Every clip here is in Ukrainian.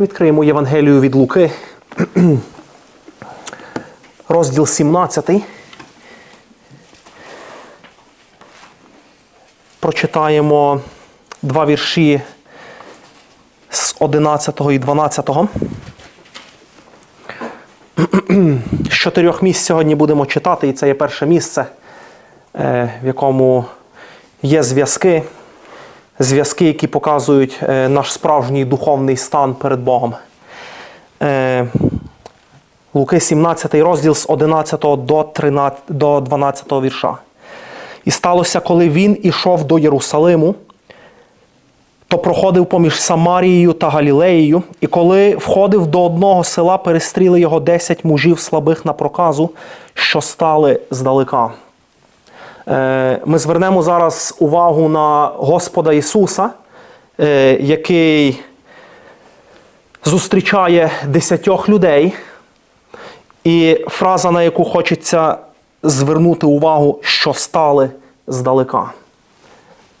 Відкриємо Євангелію від Луки, розділ 17. Прочитаємо два вірші з 11 і 12. З чотирьох місць сьогодні будемо читати, і це є перше місце, е, в якому є зв'язки, зв'язки, які показують е, наш справжній духовний стан перед Богом. Е, Луки 17 розділ з 11 до 13, до 12 вірша. І сталося, коли він ішов до Єрусалиму, то проходив поміж Самарією та Галілеєю, і коли входив до одного села, перестріли його десять мужів слабих на проказу, що стали здалека. Е, Ми звернемо зараз увагу на Господа Ісуса, е, який зустрічає десятьох людей. І фраза, на яку хочеться звернути увагу, що стали здалека.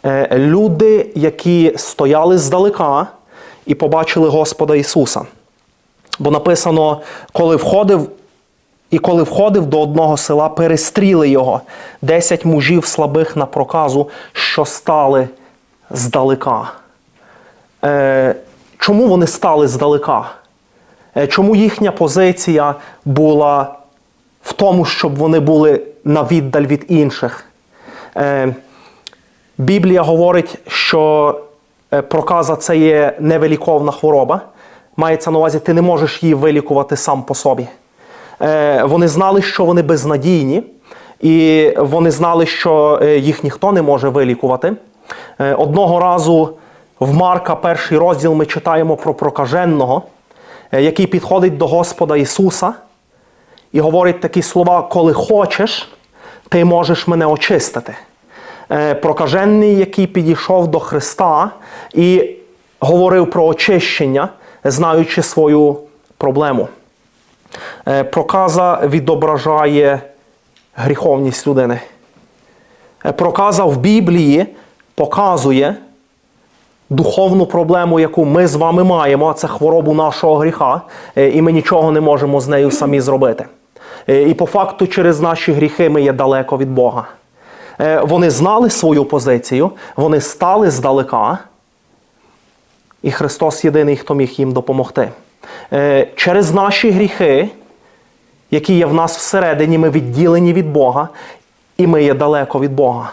Е, Люди, які стояли здалека і побачили Господа Ісуса. Бо написано, коли входив, і коли входив до одного села, перестріли його десять мужів слабих на проказу, що стали здалека. Е, Чому вони стали здалека? Е, Чому їхня позиція була в тому, щоб вони були на віддаль від інших? Е, Біблія говорить, що е, проказа це є невиліковна хвороба. Мається на увазі, ти не можеш її вилікувати сам по собі. Е, Вони знали, що вони безнадійні, і вони знали, що е, їх ніхто не може вилікувати. Е, Одного разу в Марка, перший розділ, ми читаємо про прокаженого, е, який підходить до Господа Ісуса і говорить такі слова: коли хочеш, ти можеш мене очистити. Прокажений, який підійшов до Христа і говорив про очищення, знаючи свою проблему. Е, Проказа відображає гріховність людини. Е, Проказа в Біблії показує духовну проблему, яку ми з вами маємо, а це хворобу нашого гріха, е, і ми нічого не можемо з нею самі зробити. І по факту, через наші гріхи ми є далеко від Бога. Вони знали свою позицію, вони стали здалека, і Христос єдиний, хто міг їм допомогти. Е, Через наші гріхи, які є в нас всередині, ми відділені від Бога, і ми є далеко від Бога.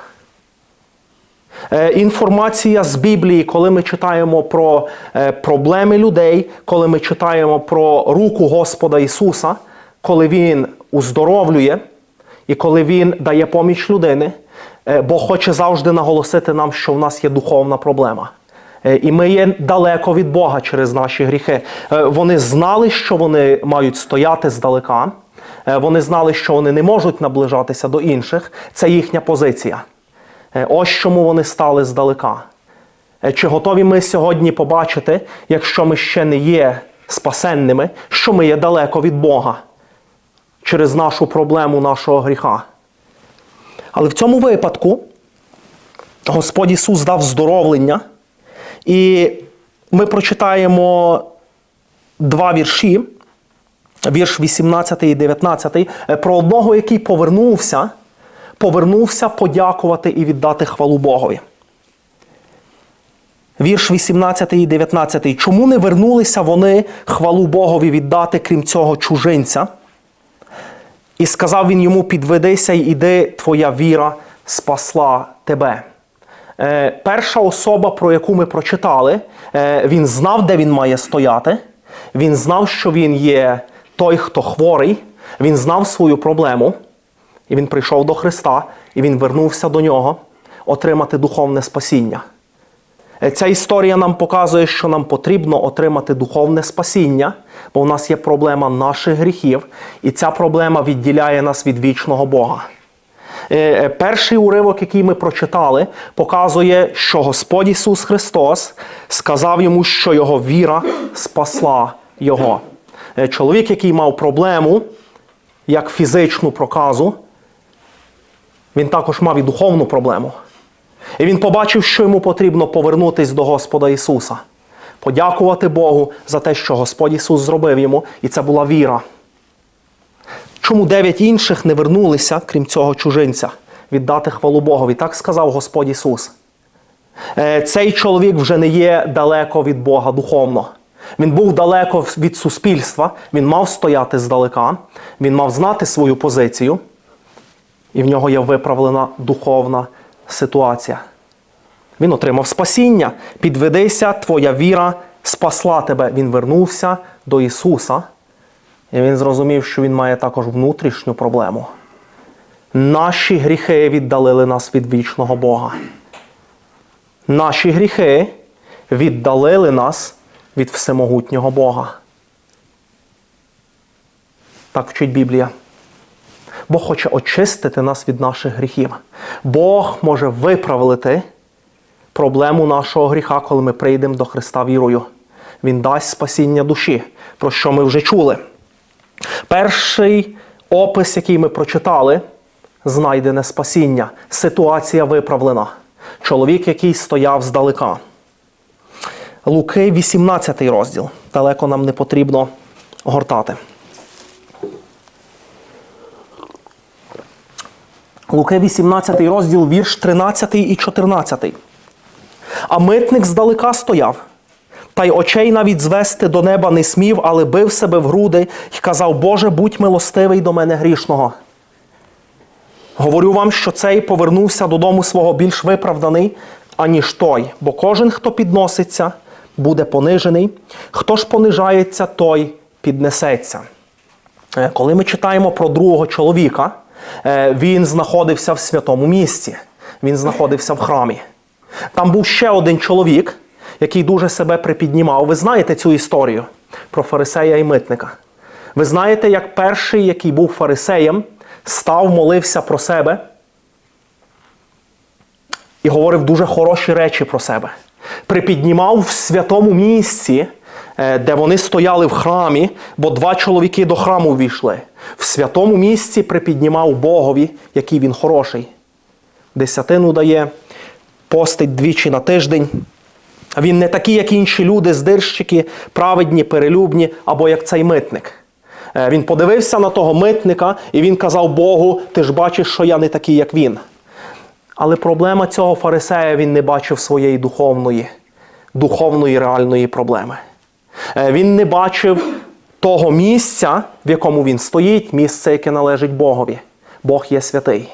Е, Інформація з Біблії, коли ми читаємо про е, проблеми людей, коли ми читаємо про руку Господа Ісуса, коли Він уздоровлює і коли Він дає поміч людини, Бог хоче завжди наголосити нам, що в нас є духовна проблема. Е, І ми є далеко від Бога через наші гріхи. Е, Вони знали, що вони мають стояти здалека. Е, Вони знали, що вони не можуть наближатися до інших. Це їхня позиція. Ось чому вони стали здалека. Чи готові ми сьогодні побачити, якщо ми ще не є спасенними, що ми є далеко від Бога через нашу проблему нашого гріха? Але в цьому випадку Господь Ісус дав здоровлення, і ми прочитаємо два вірші, вірш 18 і 19, е, про одного, який повернувся повернувся подякувати і віддати хвалу Богові. Вірш 18 і 19. Чому не вернулися вони хвалу Богові віддати, крім цього чужинця? І сказав він йому: підведися й іди, твоя віра спасла тебе. Е, перша особа, про яку ми прочитали, е, він знав, де він має стояти. Він знав, що він є той, хто хворий, він знав свою проблему. І він прийшов до Христа, і він вернувся до нього отримати духовне спасіння. Е, Ця історія нам показує, що нам потрібно отримати духовне спасіння, бо в нас є проблема наших гріхів, і ця проблема відділяє нас від вічного Бога. Е, е, Перший уривок, який ми прочитали, показує, що Господь Ісус Христос сказав йому, що його віра спасла його. Е, Чоловік, який мав проблему, як фізичну проказу, він також мав і духовну проблему. І він побачив, що йому потрібно повернутися до Господа Ісуса. подякувати Богу за те, що Господь Ісус зробив йому, і це була віра. Чому дев'ять інших не вернулися, крім цього чужинця, віддати хвалу Богові? Так сказав Господь Ісус. Е, Цей чоловік вже не є далеко від Бога духовно. Він був далеко від суспільства, він мав стояти здалека, він мав знати свою позицію, і в нього є виправлена духовна ситуація. Він отримав спасіння. Підведися, твоя віра спасла тебе. Він вернувся до Ісуса, і він зрозумів, що він має також внутрішню проблему. Наші гріхи віддалили нас від вічного Бога. Наші гріхи віддалили нас від всемогутнього Бога. Так вчить Біблія. Бог хоче очистити нас від наших гріхів. Бог може виправити проблему нашого гріха, коли ми прийдемо до Христа вірою. Він дасть спасіння душі, про що ми вже чули. Перший опис, який ми прочитали, знайдене спасіння. Ситуація виправлена. Чоловік, який стояв здалека. Луки, 18 розділ. Далеко нам не потрібно гортати. Луки, 18 розділ, вірш 13 і 14. А митник здалека стояв, та й очей навіть звести до неба не смів, але бив себе в груди і казав: Боже, будь милостивий до мене грішного. Говорю вам, що цей повернувся додому свого більш виправданий, аніж той, бо кожен, хто підноситься, буде понижений, хто ж понижається, той піднесеться. Е, Коли ми читаємо про другого чоловіка, е, він знаходився в святому місці, він знаходився в храмі. Там був ще один чоловік, який дуже себе припіднімав. Ви знаєте цю історію про фарисея і митника. Ви знаєте, як перший, який був фарисеєм, став, молився про себе і говорив дуже хороші речі про себе. Припіднімав в святому місці, е, де вони стояли в храмі, бо два чоловіки до храму ввійшли. В святому місці припіднімав Богові, який він хороший. Десятину дає, постить двічі на тиждень. Він не такий, як інші люди, здирщики, праведні, перелюбні, або як цей митник. Е, Він подивився на того митника і він казав Богу: ти ж бачиш, що я не такий, як він. Але проблема цього фарисея він не бачив своєї духовної, духовної реальної проблеми. Е, Він не бачив того місця, в якому він стоїть, місце, яке належить Богові. Бог є святий.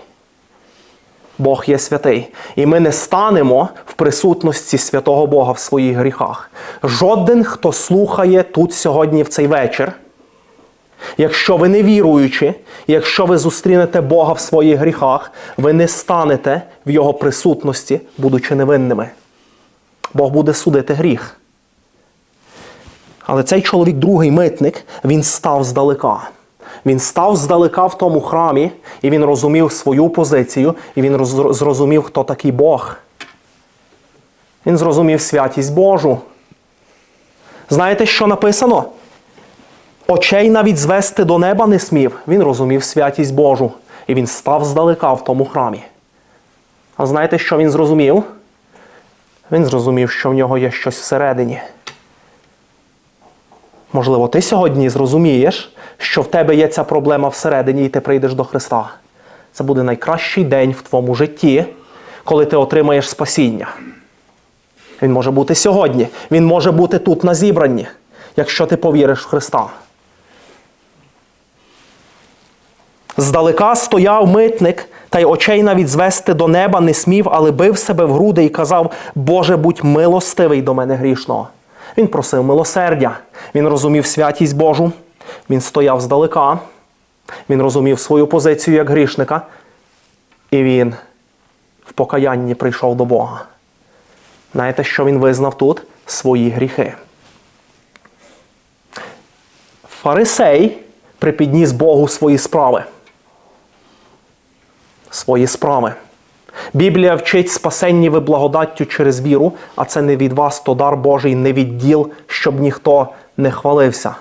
Бог є святий. І ми не станемо в присутності святого Бога в своїх гріхах. Жоден, хто слухає тут сьогодні в цей вечір, якщо ви не віруючі, якщо ви зустрінете Бога в своїх гріхах, ви не станете в Його присутності, будучи невинними. Бог буде судити гріх. Але цей чоловік, другий митник, він став здалека. Він став здалека в тому храмі, і він розумів свою позицію, і він зрозумів, хто такий Бог. Він зрозумів святість Божу. Знаєте, що написано? Очей навіть звести до неба не смів. Він розумів святість Божу. І він став здалека в тому храмі. А знаєте, що він зрозумів? Він зрозумів, що в нього є щось всередині. Можливо, ти сьогодні зрозумієш, що в тебе є ця проблема всередині, і ти прийдеш до Христа. Це буде найкращий день в твоєму житті, коли ти отримаєш спасіння. Він може бути сьогодні, він може бути тут на зібранні, якщо ти повіриш в Христа. Здалека стояв митник, та й очей навіть звести до неба не смів, але бив себе в груди і казав: Боже, будь милостивий до мене грішного. Він просив милосердя, він розумів святість Божу, він стояв здалека, він розумів свою позицію як грішника, і він в покаянні прийшов до Бога. Знаєте, що він визнав тут? Свої гріхи. Фарисей припідніс Богу свої справи. Свої справи. Біблія вчить спасенні ви благодаттю через віру, а це не від вас, то дар Божий, не від діл, щоб ніхто не хвалився.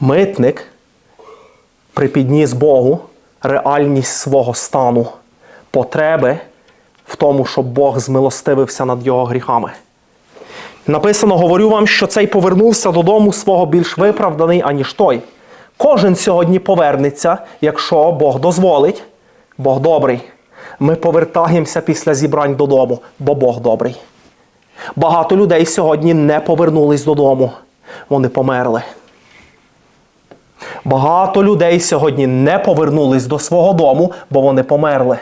Митник припідніс Богу реальність свого стану, потреби в тому, щоб Бог змилостивився над його гріхами. Написано, говорю вам, що цей повернувся додому свого більш виправданий, аніж той. Кожен сьогодні повернеться, якщо Бог дозволить, Бог добрий. Ми повертаємося після зібрань додому, бо Бог добрий. Багато людей сьогодні не повернулись додому. Вони померли. Багато людей сьогодні не повернулись до свого дому, бо вони померли.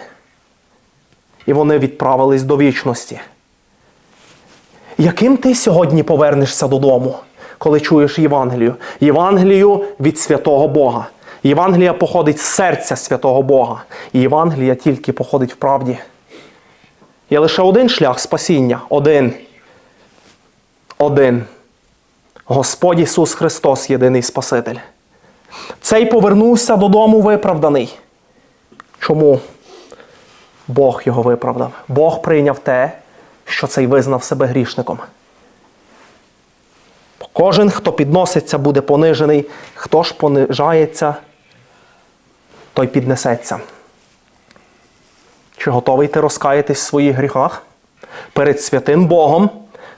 І вони відправились до вічності. Яким ти сьогодні повернешся додому, коли чуєш Євангелію? Євангелію від святого Бога. Євангелія походить з серця святого Бога. І Євангелія тільки походить в правді. Є лише один шлях спасіння. Один. Один. Господь Ісус Христос єдиний Спаситель. Цей повернувся додому виправданий. Чому? Бог його виправдав. Бог прийняв те, що цей визнав себе грішником. Кожен, хто підноситься, буде понижений, хто ж понижається, той піднесеться. Чи готовий ти розкаятись в своїх гріхах перед святим Богом,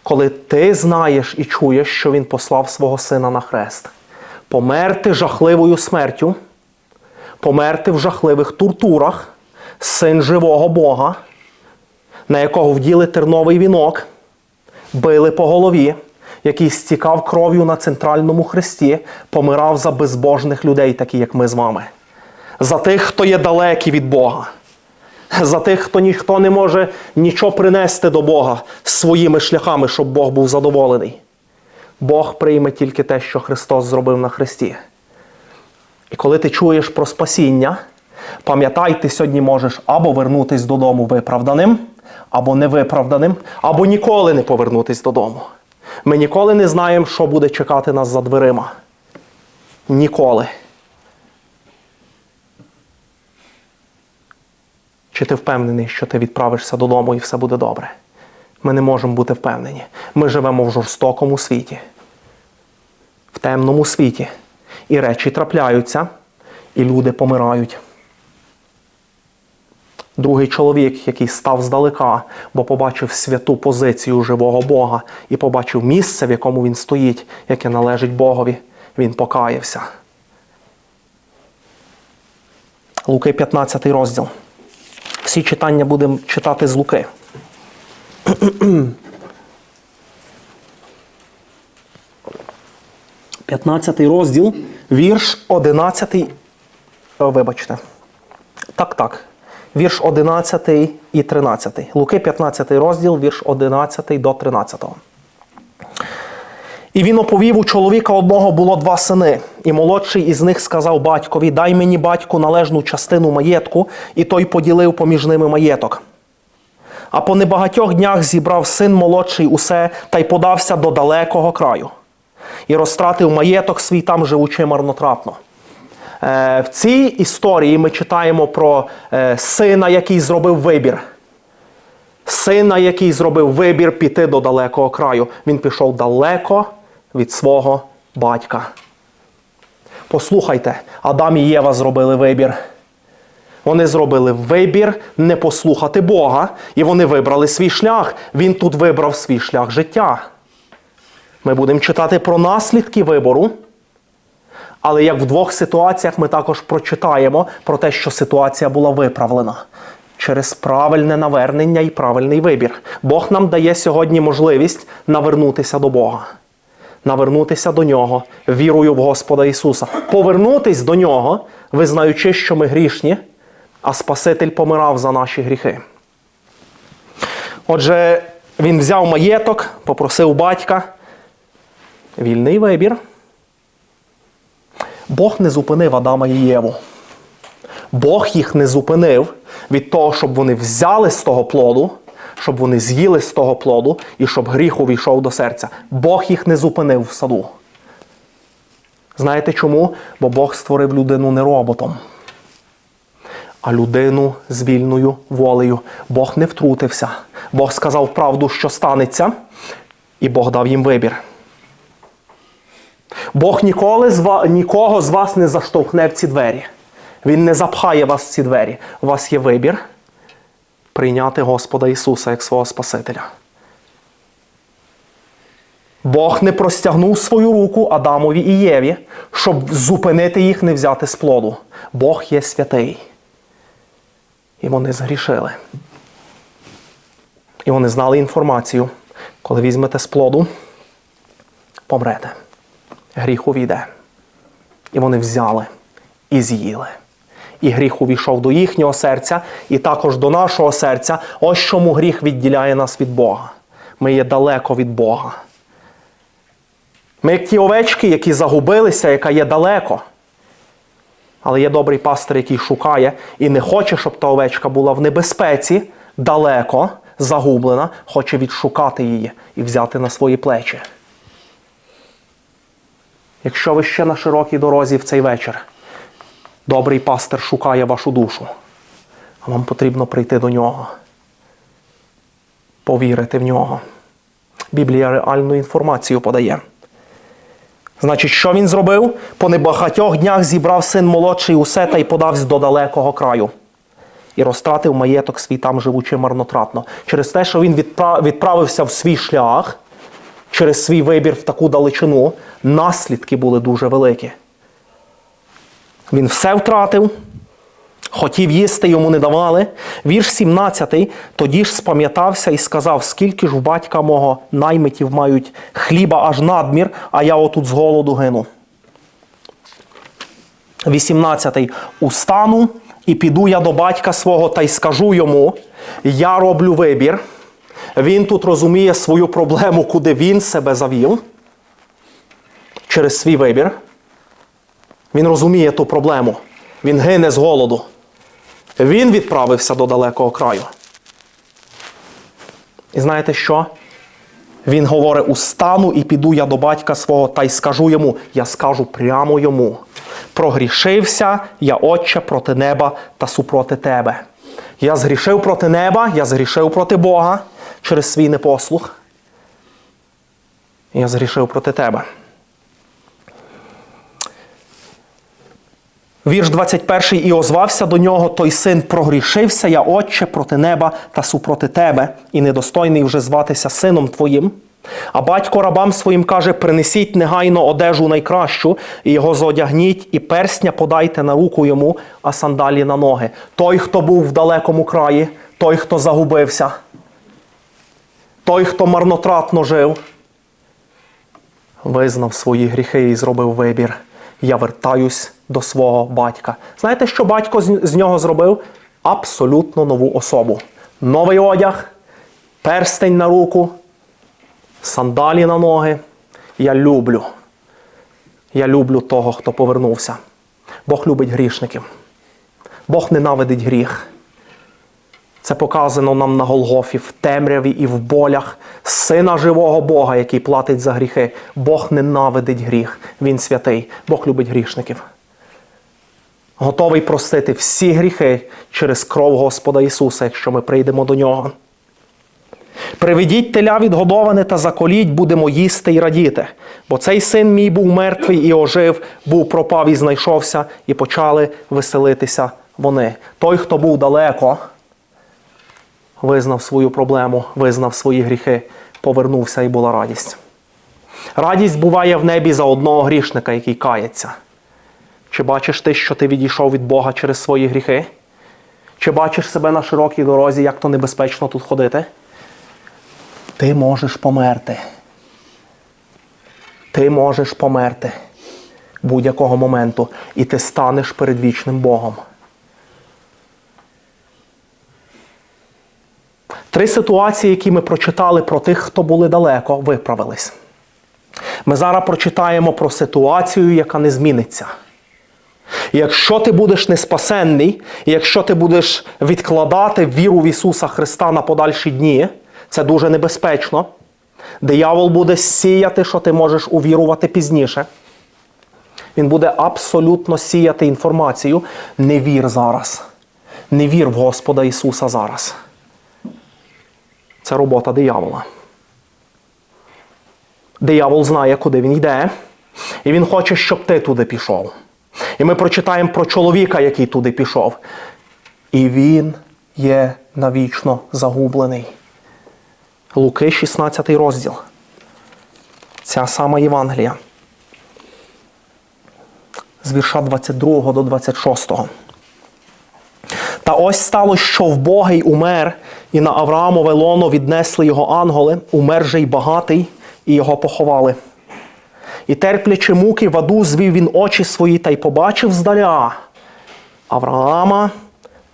коли ти знаєш і чуєш, що Він послав свого сина на хрест? Померти жахливою смертю, померти в жахливих туртурах, син живого Бога, на якого вділи терновий вінок, били по голові, який стікав кров'ю на центральному хресті, помирав за безбожних людей, такі як ми з вами, за тих, хто є далекі від Бога, за тих, хто ніхто не може нічого принести до Бога своїми шляхами, щоб Бог був задоволений. Бог прийме тільки те, що Христос зробив на хресті. І коли ти чуєш про спасіння, пам'ятай, ти сьогодні можеш або вернутись додому виправданим, або невиправданим, або ніколи не повернутись додому. Ми ніколи не знаємо, що буде чекати нас за дверима. Ніколи. Чи ти впевнений, що ти відправишся додому і все буде добре? Ми не можемо бути впевнені. Ми живемо в жорстокому світі, в темному світі. І речі трапляються, і люди помирають. Другий чоловік, який став здалека, бо побачив святу позицію живого Бога і побачив місце, в якому він стоїть, яке належить Богові, він покаявся. Луки 15 розділ. Всі читання будемо читати з Луки. П'ятнадцятий розділ, вірш 11. Вибачте. Так, так. Вірш 11 і 13. Луки 15 розділ, вірш 11 до 13. І він оповів у чоловіка одного було два сини, і молодший із них сказав батькові: Дай мені батьку належну частину маєтку, і той поділив поміж ними маєток. А по небагатьох днях зібрав син молодший усе та й подався до далекого краю, і розтратив маєток свій там живучи марнотратно. Е, В цій історії ми читаємо про е, сина, який зробив вибір. Сина, який зробив вибір піти до далекого краю. Він пішов далеко від свого батька. Послухайте, Адам і Єва зробили вибір. Вони зробили вибір не послухати Бога, і вони вибрали свій шлях. Він тут вибрав свій шлях життя. Ми будемо читати про наслідки вибору. Але як в двох ситуаціях ми також прочитаємо про те, що ситуація була виправлена через правильне навернення і правильний вибір. Бог нам дає сьогодні можливість навернутися до Бога, навернутися до Нього вірою в Господа Ісуса, повернутись до Нього, визнаючи, що ми грішні, а Спаситель помирав за наші гріхи. Отже, він взяв маєток, попросив батька. Вільний вибір. Бог не зупинив Адама і Єву. Бог їх не зупинив від того, щоб вони взяли з того плоду, щоб вони з'їли з того плоду і щоб гріх увійшов до серця. Бог їх не зупинив в саду. Знаєте чому? Бо Бог створив людину не роботом, а людину з вільною волею. Бог не втрутився. Бог сказав правду, що станеться, і Бог дав їм вибір. Бог ніколи з ва- нікого з вас не заштовхне в ці двері. Він не запхає вас в ці двері. У вас є вибір прийняти Господа Ісуса як свого Спасителя. Бог не простягнув свою руку Адамові і Єві, щоб зупинити їх не взяти з плоду. Бог є святий. І вони згрішили. І вони знали інформацію. Коли візьмете з плоду, помрете. Гріх увійде. І вони взяли і з'їли. І гріх увійшов до їхнього серця, і також до нашого серця. Ось чому гріх відділяє нас від Бога. Ми є далеко від Бога. Ми як ті овечки, які загубилися, яка є далеко. Але є добрий пастир, який шукає і не хоче, щоб та овечка була в небезпеці, далеко, загублена, хоче відшукати її і взяти на свої плечі. Якщо ви ще на широкій дорозі в цей вечір, добрий пастир шукає вашу душу, а вам потрібно прийти до нього, повірити в нього. Біблія реальну інформацію подає. Значить, що він зробив? По небагатьох днях зібрав син молодший усе та й подався до далекого краю. І розтратив маєток свій там живучи марнотратно. Через те, що він відправився в свій шлях, через свій вибір в таку далечину, наслідки були дуже великі. Він все втратив, хотів їсти, йому не давали. Вірш 17. Тоді ж спам'ятався і сказав, скільки ж у батька мого наймитів мають хліба аж надмір, а я отут з голоду гину. 18. Устану і піду я до батька свого та й скажу йому: я роблю вибір. Він тут розуміє свою проблему, куди він себе завів через свій вибір. Він розуміє ту проблему. Він гине з голоду. Він відправився до далекого краю. І знаєте що? Він говорить: устану і піду я до батька свого та й скажу йому, я скажу прямо йому. Прогрішився я, Отче, проти неба та супроти тебе. Я згрішив проти неба, я згрішив проти Бога через свій непослух. Я згрішив проти тебе. Вірш 21 і озвався до нього той син, прогрішився я, Отче, проти неба та супроти тебе, і недостойний вже зватися сином твоїм. А батько рабам своїм каже: принесіть негайно одежу найкращу, і його зодягніть, і персня подайте на руку йому, а сандалі на ноги. Той, хто був в далекому краї, той, хто загубився, той, хто марнотратно жив, визнав свої гріхи і зробив вибір. Я вертаюсь до свого батька. Знаєте, що батько з нього зробив? Абсолютно нову особу. Новий одяг, перстень на руку, сандалі на ноги. Я люблю. Я люблю того, хто повернувся. Бог любить грішників. Бог ненавидить гріх. Це показано нам на Голгофі в темряві і в болях сина живого Бога, який платить за гріхи. Бог ненавидить гріх. Він святий. Бог любить грішників. Готовий простити всі гріхи через кров Господа Ісуса, якщо ми прийдемо до Нього. Приведіть теля відгодоване та заколіть, будемо їсти і радіти. Бо цей син мій був мертвий і ожив, був пропав і знайшовся, і почали веселитися вони. Той, хто був далеко, визнав свою проблему, визнав свої гріхи, повернувся і була радість. Радість буває в небі за одного грішника, який кається. Чи бачиш ти, що ти відійшов від Бога через свої гріхи? Чи бачиш себе на широкій дорозі, як то небезпечно тут ходити? Ти можеш померти. Ти можеш померти будь-якого моменту, і ти станеш перед вічним Богом. Три ситуації, які ми прочитали про тих, хто були далеко, виправились. Ми зараз прочитаємо про ситуацію, яка не зміниться. Якщо ти будеш неспасенний, і якщо ти будеш відкладати віру в Ісуса Христа на подальші дні, це дуже небезпечно. Диявол буде сіяти, що ти можеш увірувати пізніше. Він буде абсолютно сіяти інформацію. Не вір зараз. Не вір в Господа Ісуса зараз. Це робота диявола. Диявол знає, куди він йде, і він хоче, щоб ти туди пішов. І ми прочитаємо про чоловіка, який туди пішов. І він є навічно загублений. Луки, 16 розділ. Ця сама Євангелія. З вірша 22 до 26. Та ось стало, що вбогий умер, і на Авраамове лоно віднесли його ангели, умер же й багатий, і його поховали. І терплячи муки в аду, звів він очі свої та й побачив здаля Авраама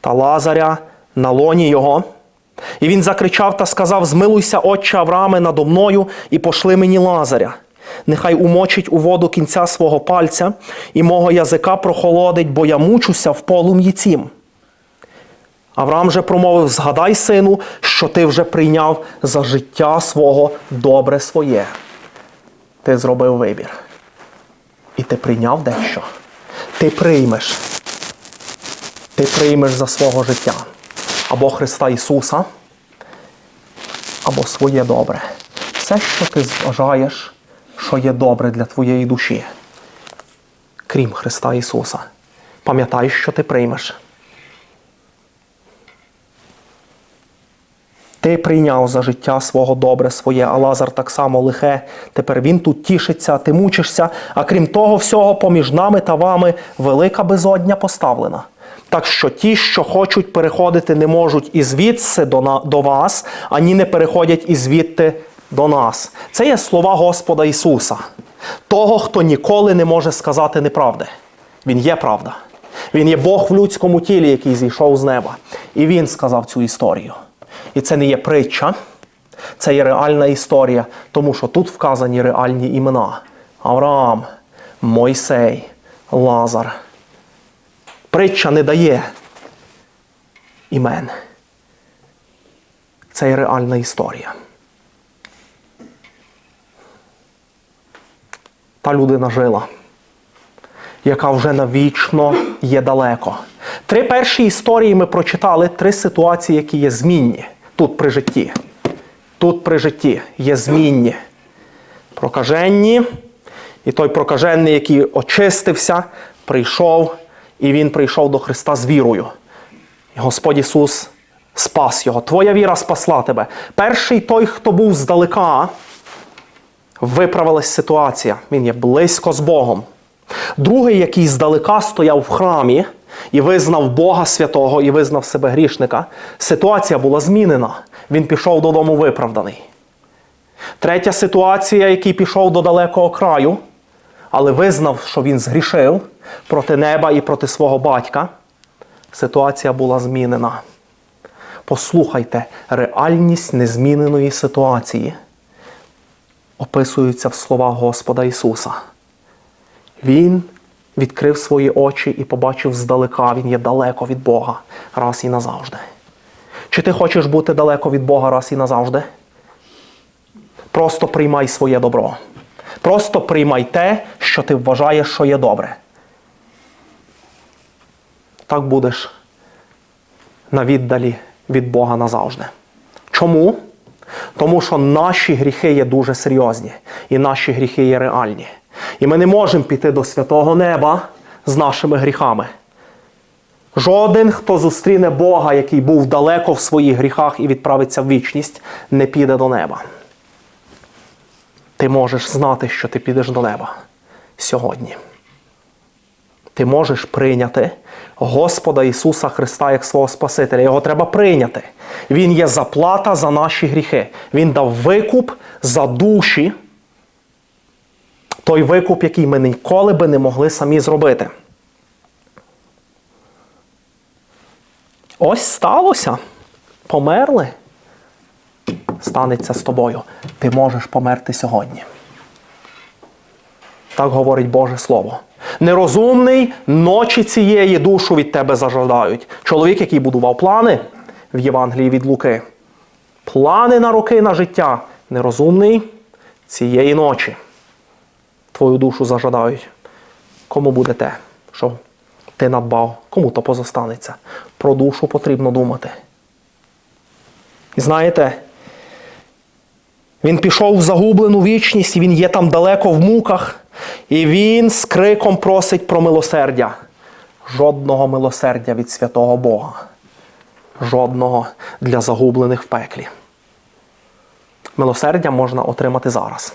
та Лазаря на лоні його. І він закричав та сказав: Змилуйся, отче Аврааме, надо мною, і пошли мені Лазаря. Нехай умочить у воду кінця свого пальця, і мого язика прохолодить, бо я мучуся в полум'ї цім. Авраам же промовив: Згадай, сину, що ти вже прийняв за життя свого добре своє. Ти зробив вибір. І ти прийняв дещо. Ти приймеш. Ти приймеш за свого життя або Христа Ісуса, або своє добре. Все, що ти вважаєш, що є добре для твоєї душі, крім Христа Ісуса. Пам'ятай, що ти приймеш. Ти прийняв за життя свого добре своє, а Лазар так само лихе. Тепер він тут тішиться, ти мучишся. А крім того всього, поміж нами та вами велика безодня поставлена. Так що ті, що хочуть переходити, не можуть і звідси до, на, до вас, ані не переходять і звідти до нас. Це є слова Господа Ісуса, того, хто ніколи не може сказати неправди. Він є правда. Він є Бог в людському тілі, який зійшов з неба. І він сказав цю історію. І це не є притча, це є реальна історія, тому що тут вказані реальні імена: Авраам, Мойсей, Лазар. Притча не дає імен. Це є реальна історія. Та людина жила, яка вже навічно є далеко. Три перші історії ми прочитали, три ситуації, які є змінні тут при житті. Тут при житті є змінні. Прокаженні. І той прокажений, який очистився, прийшов, і він прийшов до Христа з вірою. І Господь Ісус спас його. Твоя віра спасла тебе. Перший той, хто був здалека, виправилась ситуація. Він є близько з Богом. Другий, який здалека стояв в храмі і визнав Бога святого, і визнав себе грішника, ситуація була змінена. Він пішов додому виправданий. Третя ситуація, який пішов до далекого краю, але визнав, що він згрішив проти неба і проти свого батька. Ситуація була змінена. Послухайте, реальність незміненої ситуації описується в словах Господа Ісуса. Він відкрив свої очі і побачив здалека, він є далеко від Бога раз і назавжди. Чи ти хочеш бути далеко від Бога раз і назавжди? Просто приймай своє добро. Просто приймай те, що ти вважаєш, що є добре. Так будеш на віддалі від Бога назавжди. Чому? Тому що наші гріхи є дуже серйозні, і наші гріхи є реальні. І ми не можемо піти до святого неба з нашими гріхами. Жоден, хто зустріне Бога, який був далеко в своїх гріхах і відправиться в вічність, не піде до неба. Ти можеш знати, що ти підеш до неба сьогодні. Ти можеш прийняти Господа Ісуса Христа як свого Спасителя. Його треба прийняти. Він є заплата за наші гріхи. Він дав викуп за душі. Той викуп, який ми ніколи би не могли самі зробити. Ось сталося. Померли. Станеться з тобою. Ти можеш померти сьогодні. Так говорить Боже Слово. Нерозумний ночі цієї душу від тебе зажадають. Чоловік, який будував плани в Євангелії від Луки. Плани на роки на життя. Нерозумний цієї ночі. Твою душу зажадають. Кому буде те, що ти надбав, кому то позостанеться. Про душу потрібно думати. І знаєте, він пішов в загублену вічність, і він є там далеко в муках, і він з криком просить про милосердя. Жодного милосердя від святого Бога. Жодного для загублених в пеклі. Милосердя можна отримати зараз.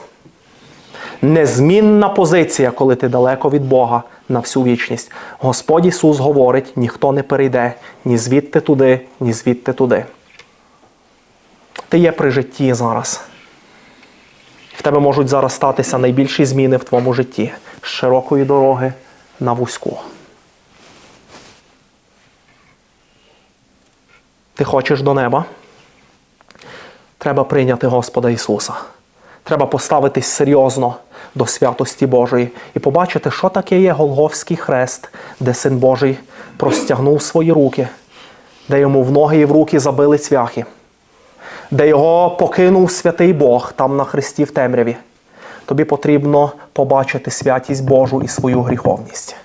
Незмінна позиція, коли ти далеко від Бога на всю вічність. Господь Ісус говорить: ніхто не перейде ні звідти туди, ні звідти туди. Ти є при житті зараз. В тебе можуть зараз статися найбільші зміни в твоєму житті з широкої дороги на вузьку. Ти хочеш до неба? Треба прийняти Господа Ісуса. Треба поставитись серйозно до святості Божої і побачити, що таке є Голговський хрест, де Син Божий простягнув свої руки, де йому в ноги і в руки забили цвяхи, де його покинув святий Бог там на хресті в темряві. Тобі потрібно побачити святість Божу і свою гріховність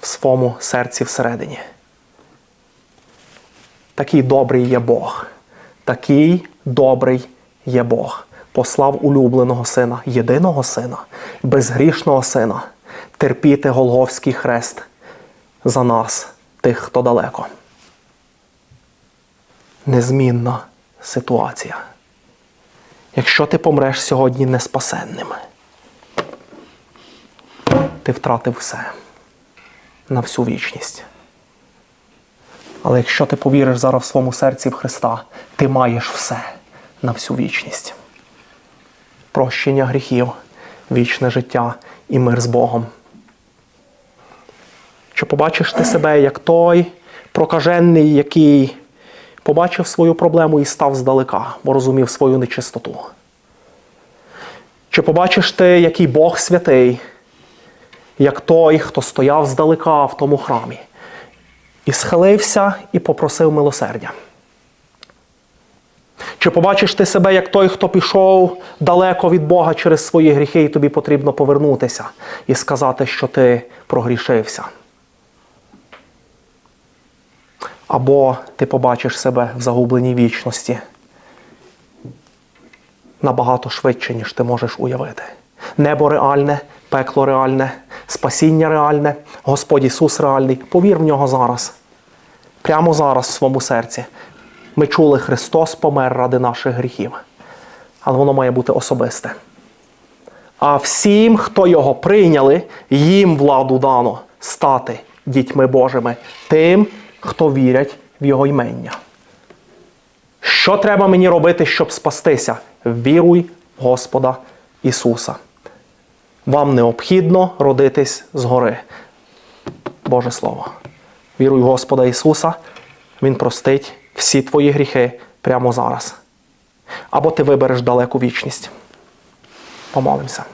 в своєму серці всередині. Такий добрий є Бог. Такий добрий є Бог. Послав улюбленого сина, єдиного сина, безгрішного сина, терпіти Голговський хрест за нас, тих, хто далеко. Незмінна ситуація. Якщо ти помреш сьогодні неспасенним, ти втратив все на всю вічність. Але якщо ти повіриш зараз в своєму серці в Христа, ти маєш все на всю вічність. Прощення гріхів, вічне життя і мир з Богом. Чи побачиш ти себе як той прокажений, який побачив свою проблему і став здалека, бо розумів свою нечистоту? Чи побачиш ти, який Бог святий, як той, хто стояв здалека в тому храмі? і схилився і попросив милосердя. Чи побачиш ти себе як той, хто пішов далеко від Бога через свої гріхи, і тобі потрібно повернутися і сказати, що ти прогрішився? Або ти побачиш себе в загубленій вічності набагато швидше, ніж ти можеш уявити. Небо реальне, пекло реальне, спасіння реальне, Господь Ісус реальний. Повір в нього зараз. Прямо зараз в своєму серці. Ми чули, Христос помер ради наших гріхів. Але воно має бути особисте. А всім, хто його прийняли, їм владу дано стати дітьми Божими, тим, хто вірять в Його ймення. Що треба мені робити, щоб спастися? Віруй в Господа Ісуса. Вам необхідно родитись згори. Боже Слово. Віруй в Господа Ісуса, Він простить всі твої гріхи прямо зараз. Або ти вибереш далеку вічність. Помолимося.